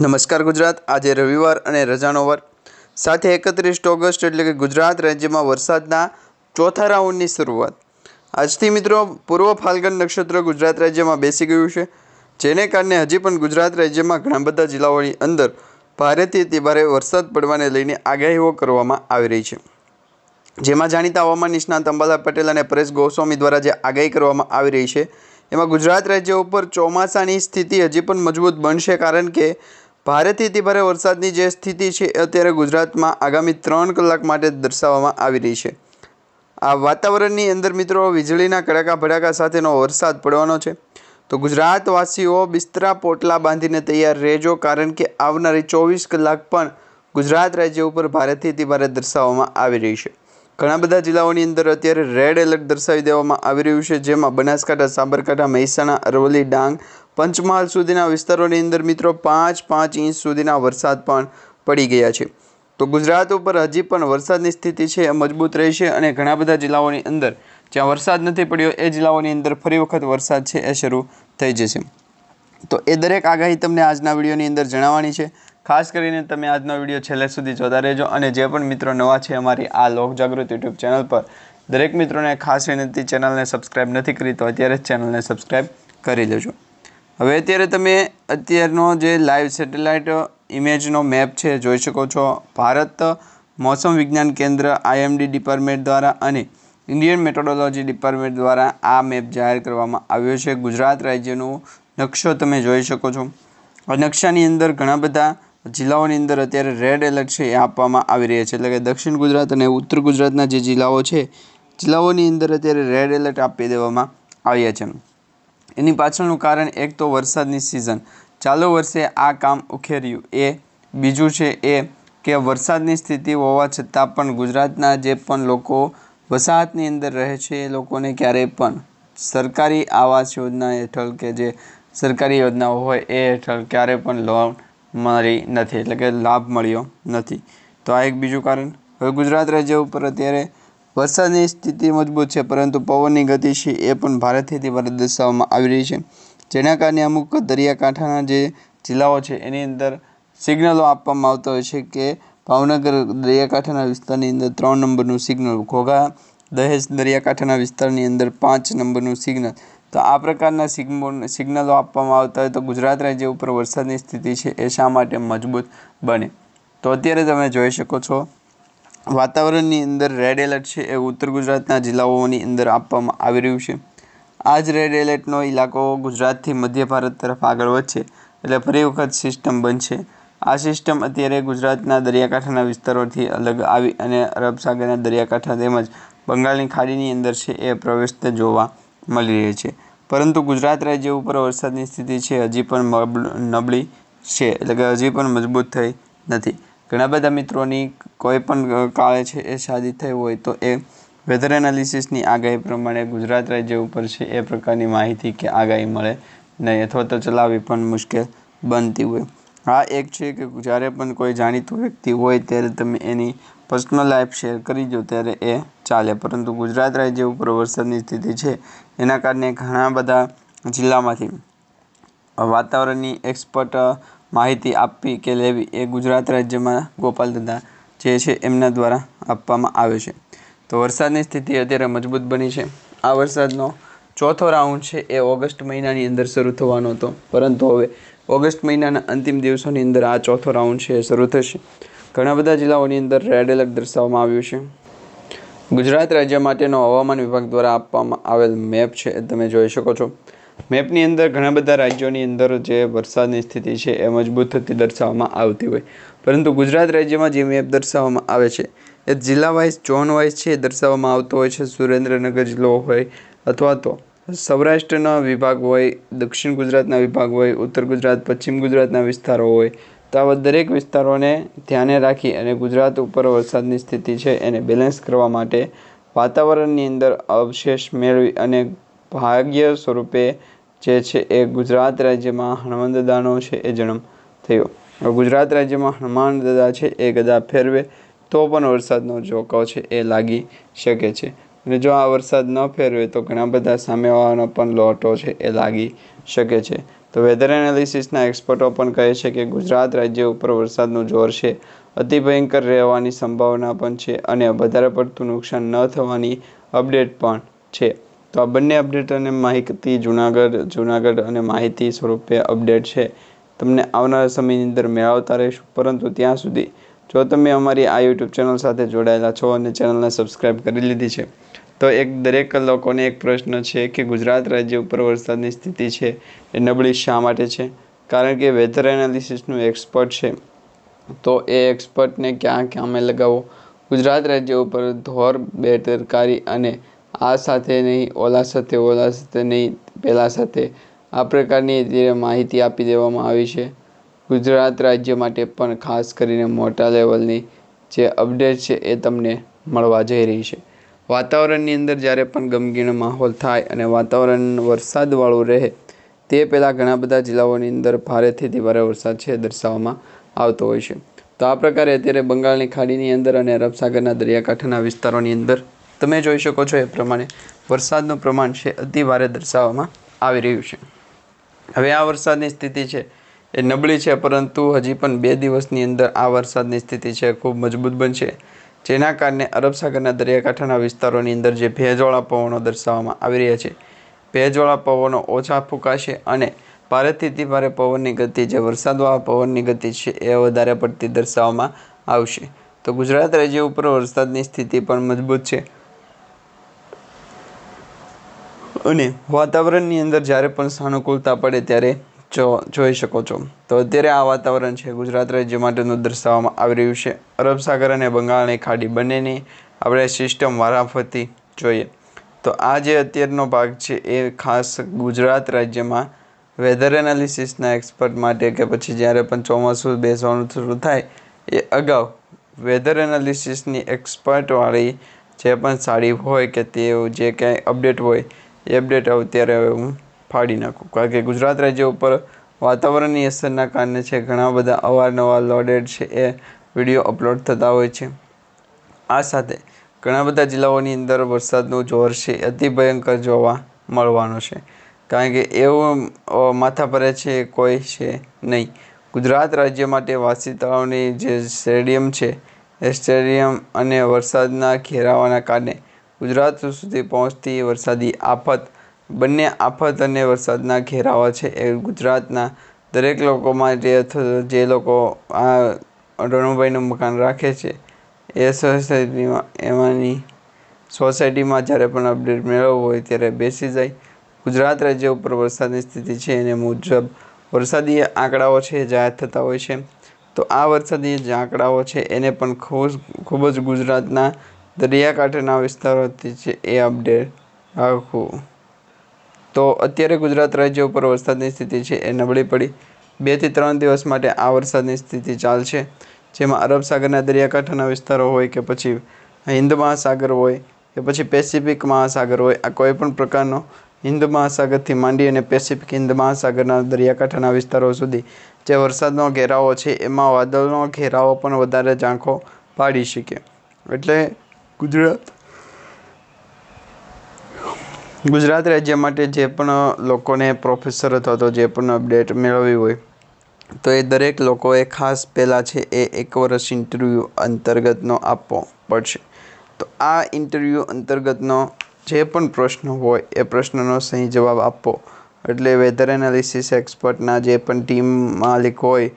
નમસ્કાર ગુજરાત. આજે રવિવાર અને રજાનો વાર. સાથે એકત્રીસ ઓગસ્ટ એટલે કે ગુજરાત રાજ્યમાં વરસાદના ચોથા રાઉન્ડની શરૂઆત. આજથી મિત્રો, પૂર્વ ફાલ્ગન નક્ષત્ર ગુજરાત રાજ્યમાં બેસી ગયું છે. જેને કારણે હજી પણ ગુજરાત રાજ્યમાં ઘણા બધા જિલ્લાઓની અંદર ભારેથી અતિ ભારે વરસાદ પડવાને લઈને આગાહીઓ કરવામાં આવી રહી છે. જેમાં જાણીતા હવામાન નિષ્ણાત અંબાલાલ પટેલ અને પરેશ ગોસ્વામી દ્વારા જે આગાહી કરવામાં આવી રહી છે, એમાં ગુજરાત રાજ્ય ઉપર ચોમાસાની સ્થિતિ હજી પણ મજબૂત બનશે કારણ કે ભારેથી ભારે વરસાદની જે સ્થિતિ છે અત્યારે ગુજરાતમાં આગામી ત્રણ કલાક માટે દર્શાવવામાં આવી રહી છે. આ વાતાવરણની અંદર મિત્રો, વીજળીના કડાકા ભડાકા સાથેનો વરસાદ પડવાનો છે. તો ગુજરાતવાસીઓ બિસ્તરા પોટલા બાંધીને તૈયાર રહેજો, કારણ કે આવનારી ચોવીસ કલાક પણ ગુજરાત રાજ્ય ઉપર ભારેથી ભારે દર્શાવવામાં આવી રહી છે. ઘણા બધા જિલ્લાઓની અંદર અત્યારે રેડ એલર્ટ દર્શાવી દેવામાં આવી રહ્યું છે, જેમાં બનાસકાંઠા, સાબરકાંઠા, મહેસાણા, અરવલ્લી, ડાંગ પંચમહાલ સુધીના વિસ્તારોની અંદર મિત્રો પાંચ પાંચ ઇંચ સુધીના વરસાદ પણ પડી ગયા છે. તો ગુજરાત ઉપર હજી પણ વરસાદની સ્થિતિ છે, એ મજબૂત રહેશે અને ઘણા બધા જિલ્લાઓની અંદર જ્યાં વરસાદ નથી પડ્યો, એ જિલ્લાઓની અંદર ફરી વખત વરસાદ છે એ શરૂ થઈ જશે. તો એ દરેક આગાહી તમને આજના વિડીયોની અંદર જણાવવાની છે. ખાસ કરીને તમે આજનો વીડિયો છેલ્લે સુધી જોતા રહેજો અને જે પણ મિત્રો નવા છે અમારી આ લોક જાગૃત યુટ્યુબ ચેનલ પર, દરેક મિત્રોને ખાસ વિનંતી, ચેનલને સબસ્ક્રાઈબ નથી કરી તો અત્યારે જ ચેનલને સબસ્ક્રાઈબ કરી લેજો. હવે અત્યારે તમે અત્યારનો જે લાઈવ સેટેલાઇટ ઇમેજનો મેપ છે, જોઈ શકો છો. ભારત મોસમ વિજ્ઞાન કેન્દ્ર આઈએમડી ડિપાર્ટમેન્ટ દ્વારા અને ઇન્ડિયન મેટોડોલોજી ડિપાર્ટમેન્ટ દ્વારા આ મેપ જાહેર કરવામાં આવ્યો છે. ગુજરાત રાજ્યનો નકશો તમે જોઈ શકો છો. આ નકશાની અંદર ઘણા બધા જિલ્લાઓની અંદર અત્યારે રેડ એલર્ટ છે એ આપવામાં આવી રહ્યા છે. એટલે કે દક્ષિણ ગુજરાત અને ઉત્તર ગુજરાતના જે જિલ્લાઓ છે, જિલ્લાઓની અંદર અત્યારે રેડ એલર્ટ આપી દેવામાં આવ્યા છે. એની પાછળનું કારણ એક તો વરસાદની સિઝન ચાલુ વર્ષે આ કામ ઉખેર્યું. એ બીજું છે એ કે વરસાદની સ્થિતિ હોવા છતાં પણ ગુજરાતના જે પણ લોકો વસાહતની અંદર રહે છે, એ લોકોને ક્યારેય પણ સરકારી આવાસ યોજના હેઠળ કે જે સરકારી યોજનાઓ હોય એ હેઠળ ક્યારેય પણ લોન મળી નથી, એટલે કે લાભ મળ્યો નથી. તો આ એક બીજું કારણ. હવે ગુજરાત રાજ્ય ઉપર અત્યારે વરસાદની સ્થિતિ મજબૂત છે, પરંતુ પવનની ગતિ છે એ પણ ભારેથી તીવ્ર દર્શાવવામાં આવી રહી છે. જેના કારણે અમુક દરિયાકાંઠાના જે જિલ્લાઓ છે, એની અંદર સિગ્નલો આપવામાં આવતા હોય છે કે ભાવનગર દરિયાકાંઠાના વિસ્તારની અંદર ત્રણ નંબરનું સિગ્નલ, ઘોઘા દહેજ દરિયાકાંઠાના વિસ્તારની અંદર પાંચ નંબરનું સિગ્નલ. તો આ પ્રકારના સિગ્નલ સિગ્નલો આપવામાં આવતા હોય તો ગુજરાત રાજ્ય ઉપર વરસાદની સ્થિતિ છે એ શા માટે મજબૂત બને? તો અત્યારે તમે જોઈ શકો છો વાતાવરણની અંદર રેડ એલર્ટ છે એ ઉત્તર ગુજરાતના જિલ્લાઓની અંદર આપવામાં આવી રહ્યું છે. આ જ રેડ એલર્ટનો ઇલાકો ગુજરાતથી મધ્ય ભારત તરફ આગળ વધશે એટલે ફરી વખત સિસ્ટમ બનશે. આ સિસ્ટમ અત્યારે ગુજરાતના દરિયાકાંઠાના વિસ્તારોથી અલગ આવી અને અરબ સાગરના દરિયાકાંઠા તેમજ બંગાળની ખાડીની અંદર છે એ પ્રવેશતા જોવા મળી રહી છે. પરંતુ ગુજરાત રાજ્ય ઉપર વરસાદની સ્થિતિ છે હજી પણ નબળી છે એટલે કે હજી પણ મજબૂત થઈ નથી. ઘણા બધા મિત્રોની કોઈ પણ કાળે છે, એ શાદી થઈ હોય તો એ વેધર એનાલિસિસની આગાહી પ્રમાણે ગુજરાત રાજ્ય ઉપર છે એ પ્રકારની માહિતી કે આગાહી મળે નહીં. અથવા તો ચલાવવી પણ મુશ્કેલ બનતી હોય. આ એક છે કે જ્યારે પણ કોઈ જાણીતું વ્યક્તિ હોય ત્યારે તમે એની પર્સનલ લાઈફ શેર કરી દો ત્યારે એ ચાલે. પરંતુ ગુજરાત રાજ્ય ઉપર વરસાદની સ્થિતિ છે એના કારણે ઘણા બધા જિલ્લામાંથી વાતાવરણની એક્સપર્ટ માહિતી આપવી કે લેવી એ ગુજરાત રાજ્યમાં ગોપાલ દાદા જે છે એમના દ્વારા આપવામાં આવે છે. તો વરસાદની સ્થિતિ અત્યારે મજબૂત બની છે. આ વરસાદનો ચોથો રાઉન્ડ છે એ ઓગસ્ટ મહિનાની અંદર શરૂ થવાનો હતો. પરંતુ હવે ઓગસ્ટ મહિનાના અંતિમ દિવસોની અંદર આ ચોથો રાઉન્ડ છે એ શરૂ થશે. ઘણા બધા જિલ્લાઓની અંદર રેડ એલર્ટ દર્શાવવામાં આવ્યું છે. ગુજરાત રાજ્ય માટેનો હવામાન વિભાગ દ્વારા આપવામાં આવેલ મેપ છે એ તમે જોઈ શકો છો. મેપની અંદર ઘણા બધા રાજ્યોની અંદર જે વરસાદની સ્થિતિ છે એ મજબૂત થતી દર્શાવવામાં આવતી હોય. પરંતુ ગુજરાત રાજ્યમાં જે મેપ દર્શાવવામાં આવે છે, એ જિલ્લા વાઇઝ ઝોન વાઇઝ છે એ દર્શાવવામાં આવતો હોય છે. સુરેન્દ્રનગર જિલ્લો હોય અથવા તો સૌરાષ્ટ્રના વિભાગ હોય, દક્ષિણ ગુજરાતના વિભાગ હોય, ઉત્તર ગુજરાત, પશ્ચિમ ગુજરાતના વિસ્તારો હોય, તો આવા દરેક વિસ્તારોને ધ્યાને રાખી અને ગુજરાત ઉપર વરસાદની સ્થિતિ છે એને બેલેન્સ કરવા માટે વાતાવરણની અંદર અવશેષ મેળવી અને ભાગ્ય સ્વરૂપે જે છે એ ગુજરાત રાજ્યમાં હનુમાન દાદાનો છે, એ જન્મ થયો. ગુજરાત રાજ્યમાં હનુમાન દાદા છે, એ ગદા ફેરવે, તો પણ વરસાદનો જોકો છે, એ લાગી શકે છે. અને જો આ વરસાદ ન ફેરવે, તો ઘણા બધા સામેવાળાનો પણ લોટો છે, એ લાગી શકે છે. તો વેધર એનાલિસિસના એક્સપર્ટો પણ કહે છે કે ગુજરાત રાજ્ય ઉપર વરસાદનું જોર છે. અતિ ભયંકર રહેવાની સંભાવના પણ છે અને વધારે પડતું નુકસાન ન થવાની અપડેટ પણ છે. તો આ બંને અપડેટ અને માહિતી જુનાગઢ જુનાગઢ અને માહિતી સ્વરૂપે અપડેટ છે. તમને આવનારા સમયની અંદર મેળવતા રહીશું. પરંતુ ત્યાં સુધી જો તમે અમારી આ યુટ્યુબ ચેનલ સાથે જોડાયેલા છો અને ચેનલને સબસ્ક્રાઈબ કરી લીધી છે, તો એક દરેક લોકોને એક પ્રશ્ન છે કે ગુજરાત રાજ્ય ઉપર વરસાદની સ્થિતિ છે એ નબળી શા માટે છે? કારણ કે વેધર એનાલિસિસનું એક્સપર્ટ છે. તો એ એક્સપર્ટને ક્યાં ક્યાં લગાવો? ગુજરાત રાજ્ય ઉપર ધોર, બેદરકારી અને આ સાથે નહીં, ઓલા સાથે ઓલા સાથે નહીં, પેલા સાથે. આ પ્રકારની અત્યારે માહિતી આપી દેવામાં આવી છે. ગુજરાત રાજ્ય માટે પણ ખાસ કરીને મોટા લેવલની જે અપડેટ છે એ તમને મળવા જઈ રહી છે. વાતાવરણની અંદર જ્યારે પણ ગમગીનો માહોલ થાય અને વાતાવરણ વરસાદવાળું રહે, તે પહેલાં ઘણા બધા જિલ્લાઓની અંદર ભારેથી ભારે વરસાદ છે દર્શાવવામાં આવતો હોય છે. તો આ પ્રકારે અત્યારે બંગાળની ખાડીની અંદર અને અરબ સાગરના દરિયાકાંઠાના વિસ્તારોની અંદર તમે જોઈ શકો છો એ પ્રમાણે વરસાદનું પ્રમાણ છે અતિ ભારે દર્શાવવામાં આવી રહ્યું છે. હવે આ વરસાદની સ્થિતિ છે એ નબળી છે, પરંતુ હજી પણ બે દિવસની અંદર આ વરસાદની સ્થિતિ છે ખૂબ મજબૂત બનશે, જેના કારણે અરબ સાગરના દરિયાકાંઠાના વિસ્તારોની અંદર જે ભેજવાળા પવનો દર્શાવવામાં આવી રહ્યા છે, ભેજવાળા પવનો ઓછા ફૂંકાશે અને ભારેથી ભારે પવનની ગતિ, જે વરસાદવાળા પવનની ગતિ છે એ વધારે પડતી દર્શાવવામાં આવશે. તો ગુજરાત રાજ્ય ઉપર વરસાદની સ્થિતિ પણ મજબૂત છે. અને વાતાવરણની અંદર જ્યારે પણ સાનુકૂળતા પડે ત્યારે જો, જોઈ શકો છો. તો અત્યારે આ વાતાવરણ છે ગુજરાત રાજ્ય માટેનું દર્શાવવામાં આવી રહ્યું છે. અરબ સાગર અને બંગાળની ખાડી બંનેની આપણે સિસ્ટમ વારાફરતી જોઈએ. તો આ જે અત્યારનો ભાગ છે એ ખાસ ગુજરાત રાજ્યમાં વેધર એનાલિસિસના એક્સપર્ટ માટે કે પછી જ્યારે પણ ચોમાસું બેસવાનું શરૂ થાય, એ અગાઉ વેધર એનાલિસિસની એક્સપર્ટવાળી જે પણ સાડી હોય કે તે જે કાંઈ અપડેટ હોય અપડેટ ત્યારે હવે હું ફાડી નાખું. કારણ કે ગુજરાત રાજ્ય ઉપર વાતાવરણની અસરના કારણે છે, ઘણા બધા અવારનવાર લોડેડ છે એ વીડિયો અપલોડ થતા હોય છે. આ સાથે ઘણા બધા જિલ્લાઓની અંદર વરસાદનું જોર છે, અતિ ભયંકર જોવા મળવાનો છે. કારણ કે એવું માથા ભરે છે, કોઈ છે નહીં. ગુજરાત રાજ્ય માટે વાસી તળાવની જે સ્ટેડિયમ છે, એ સ્ટેડિયમ અને વરસાદના ઘેરાવાના કારણે ગુજરાત સુધી પહોંચતી વરસાદી આફત, બંને આફત અને વરસાદના ઘેરાવા છે. એ ગુજરાતના દરેક લોકો માટે અથવા જે લોકો આ રણુભાઈનું મકાન રાખે છે, એ સોસાયટીમાં, એમાંની સોસાયટીમાં જ્યારે પણ અપડેટ મેળવવો હોય ત્યારે બેસી જાય. ગુજરાત રાજ્ય ઉપર વરસાદની સ્થિતિ છે એને મુજબ વરસાદી આંકડાઓ છે જાહેર થતા હોય છે. તો આ વરસાદી જે આંકડાઓ છે, એને પણ ખૂબ ખૂબ જ ગુજરાતના દરિયાકાંઠાના વિસ્તારોથી છે એ અપડેટ. આખું. તો અત્યારે ગુજરાત રાજ્ય ઉપર વરસાદની સ્થિતિ છે એ નબળી પડી. બેથી ત્રણ દિવસ માટે આ વરસાદની સ્થિતિ ચાલશે. જેમાં અરબ સાગરના દરિયાકાંઠાના વિસ્તારો હોય કે પછી હિન્દ મહાસાગર હોય કે પછી પેસિફિક મહાસાગર હોય, આ કોઈ પણ પ્રકારનો હિન્દ મહાસાગરથી માંડી અને પેસિફિક હિન્દ મહાસાગરના દરિયાકાંઠાના વિસ્તારો સુધી જે વરસાદનો ઘેરાવો છે, એમાં વાદળનો ઘેરાવો પણ વધારે ઝાંખો પાડી શકે. એટલે ગુજરાત? ગુજરાત રાજ્ય માટે જે પણ લોકોને પ્રોફેસર અથવા તો જે પણ અપડેટ મેળવવી હોય, તો એ દરેક લોકોએ ખાસ પહેલાં છે એ એક વર્ષ ઇન્ટરવ્યૂ અંતર્ગતનો આપવો પડશે. તો આ ઇન્ટરવ્યૂ અંતર્ગતનો જે પણ પ્રશ્ન હોય, એ પ્રશ્નનો સહી જવાબ આપવો એટલે વેધર એનાલિસિસ એક્સપર્ટના જે પણ ટીમ માલિક હોય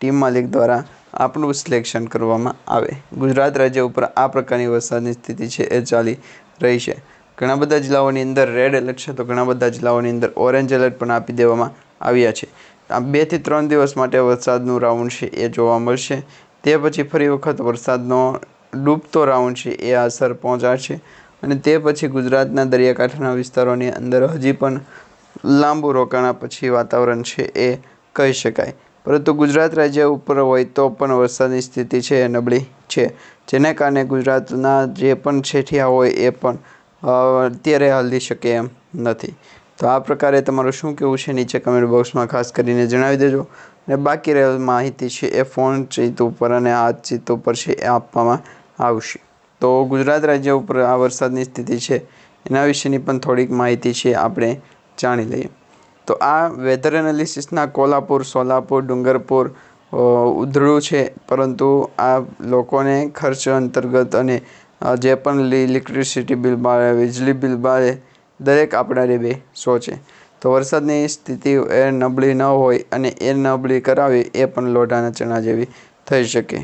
ટીમ માલિક દ્વારા આપણું સિલેક્શન કરવામાં આવે. ગુજરાત રાજ્ય ઉપર આ પ્રકારની વરસાદની સ્થિતિ છે એ ચાલી રહી છે. ઘણા બધા જિલ્લાઓની અંદર રેડ એલર્ટ છે તો ઘણા બધા જિલ્લાઓની અંદર ઓરેન્જ એલર્ટ પણ આપી દેવામાં આવ્યા છે. આ બેથી ત્રણ દિવસ માટે વરસાદનું રાઉન્ડ છે એ જોવા મળશે. તે પછી ફરી વખત વરસાદનો ડૂબતો રાઉન્ડ છે એ અસર પહોંચાડશે અને તે પછી ગુજરાતના દરિયાકાંઠાના વિસ્તારોની અંદર હજી પણ લાંબુ રોકાણા પછી વાતાવરણ છે એ કહી શકાય. પરંતુ ગુજરાત રાજ્ય ઉપર હોય તો પણ વરસાદની સ્થિતિ છે એ નબળી છે. જેને કારણે ગુજરાતના જે પણ છેઠિયા હોય એ પણ અત્યારે હલી શકે એમ નથી. તો આ પ્રકારે તમારું શું કહેવું છે નીચે કમેન્ટ બોક્સમાં ખાસ કરીને જણાવી દેજો. અને બાકી રહેલ માહિતી છે એ ફોન ચિત ઉપર અને આ ચિત ઉપર છે એ આપવામાં આવશે. તો ગુજરાત રાજ્ય ઉપર આ વરસાદની સ્થિતિ છે, એના વિશેની પણ થોડીક માહિતી છે, આપણે જાણી લઈએ. તો આ વેધર એનાલિસિસના કોલ્હાપુર, સોલાપુર, ડુંગરપુર ઉધળું છે. પરંતુ આ લોકોને ખર્ચ અંતર્ગત અને જે પણ ઇલેક્ટ્રિસિટી બિલ બાળે વીજળી બિલ બાળે દરેક આપણા બે સોચે તો વરસાદની સ્થિતિ એ નબળી ન હોય અને એ નબળી કરાવી એ પણ લોઢાના ચણા જેવી થઈ શકે.